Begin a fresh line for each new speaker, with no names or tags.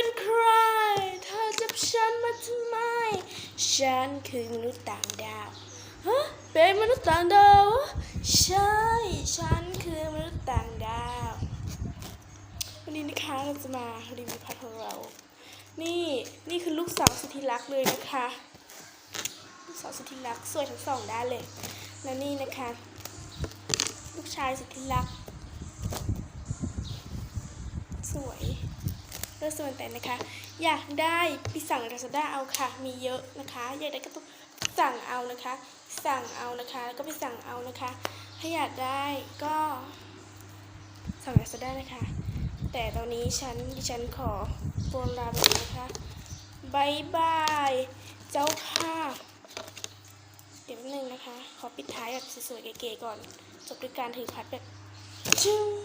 เป็นใคร เธอจับฉันมาทำไม ฉันคือมนุษย์ต่างดาว ฮะ เป็นมนุษย์ต่างดาวเหรอใช่ ฉันคือมนุษย์ต่างดาว วันนี้นะคะเราจะมารีวิวพัดของเรา นี่ นี่คือลูกสาวสุดที่รักเลยนะคะ ลูกสาวสุดที่รักสวยทั้งสองด้านเลย และนี่นะคะ ลูกชายสุดที่รัก สวย เลือกส่วยแต่นะคะ อยากได้ไปสั่งลาซาด้าเอาค่ะ มีเยอะนะคะ อยากได้ก็ต้องสั่งเอานะคะ สั่งเอานะคะ แล้วก็ไปสั่งเอานะคะ ถ้าอยากได้ก็สั่งลาซาด้านะคะ แต่ตอนนี้ฉันดิฉันขอตัวลาไปนะคะบายบาย เจ้าค่ะเดี๋ยวนึงนะคะ ขอปิดท้ายแบบสวยๆเก๋ๆก่อน จบด้วยการถือพัดแบบจึ้ง